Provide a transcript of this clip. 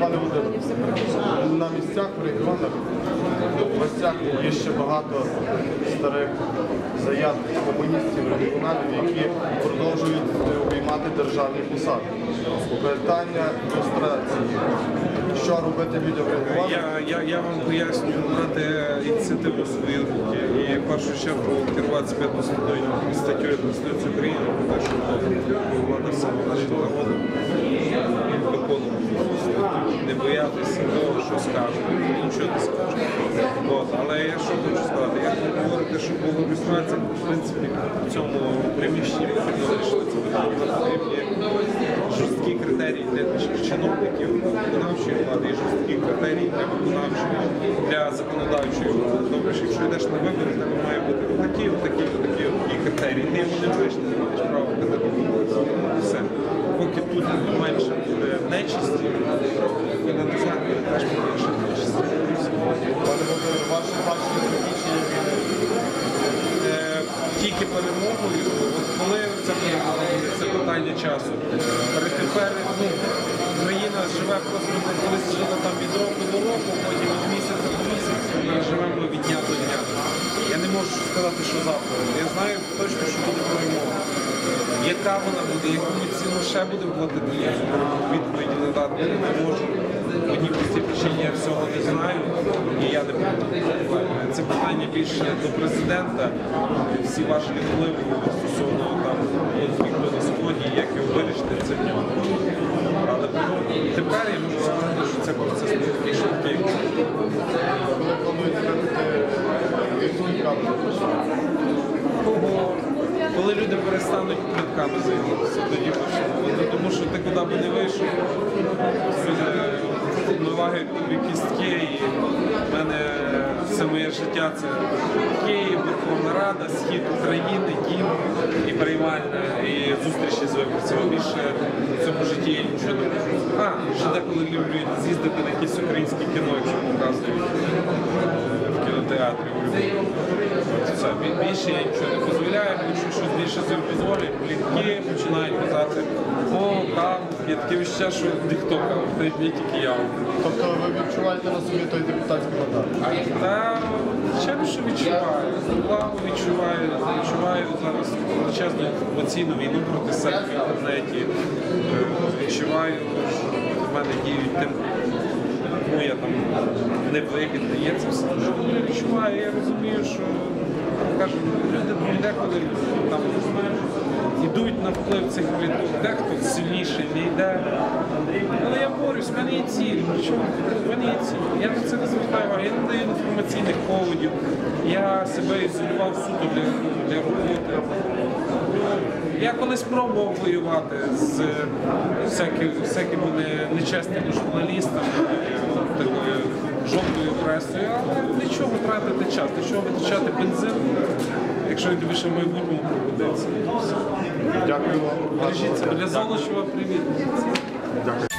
Пане Володимире, на місцях в регіонах, в областях є ще багато старих заяв комуністів, регіоналів, які продовжують обіймати державні посади. Питання люстрації. Що робити людям в регіонах? Я, я, я вам пояснюю, мати ініціативу свої руки і в першу чергу керуватися 5 статтею статтею Конституції України про те, що влада все належить народу боятися того, що скажуть, нічого не скажуть. От. Але я що хочу сказати, як ви говорите, що була люстрація, в принципі, в цьому приміщенні потрібно це питання. Жорсткі критерії для чиновників виконавчої влади і жорсткі критерії для виконавчої, для законодавчої влади. Тобто, якщо йдеш на вибори, в тебе має бути такі, такі, такі, такі критерії. Ти його не ти не маєш права кандидатувати. Все. Поки тут менше буде нечисті, ви не знаєте, теж менше нечисті. Пане Ваше бачення закінчення. Е, Тільки перемогою, от коли це перемога, це питання часу. Пере- Тепер ну, країна живе просто ми колись жила там від року до року, потім від місяця до місяця і живемо від дня до дня. Я не можу сказати, що завтра. Я знаю точно, що буде перемога. Яка вона буде, яку ми ціну ще будемо платити, я відповіді не дати не можу. Одній простій причині я всього не знаю я не буду. Це питання більше до президента. Всі ваші впливи стосовно там конфлікту на сході, як його вирішити, це в нього. Але тепер я можу сказати, що це процес не такий швидкий. Коли люди перестануть плитками займатися, тоді почнемо. Тому що ти куди би не вийшов, тобі кістки, і в мене все моє життя це Київ, Верховна Рада, схід України, дім і приймальня, і зустрічі з виборцями. Більше в цьому житті я нічого не. А, ще деколи люблю з'їздити на якісь українське кіно, якщо показують в кінотеатрі. Більше я нічого не дозволяю, більше дозволять, плітки починають казати, о, є таке відчуття, що ніхто каву, не тільки я. Тобто ви відчуваєте на собі той депутатський мандат? Та звичайно, що відчуваю. Увагу відчуваю, відчуваю зараз величезну інформаційну війну проти себе в інтернеті. Відчуваю, що в мене діють тим, кому я там не вигідний. Я це все відчуваю. Я розумію, що люди деколи там йдуть на вплив цих пліток, дехто сильніший не йде. Але я борюсь, в мене є ціль. Причому в мене є ціль. Я на це не звертаю увагу, я не даю інформаційних поводів. Я себе ізолював суто для, для роботи. Я колись пробував воювати з всякими нечесними журналістами, такою жовтою пресою, але нічого тратити час, нічого витрачати бензин, якщо він тобі ще в майбутньому пригодиться. Дякую вам. Бережіть себе. Для Золочева привіт. Дякую.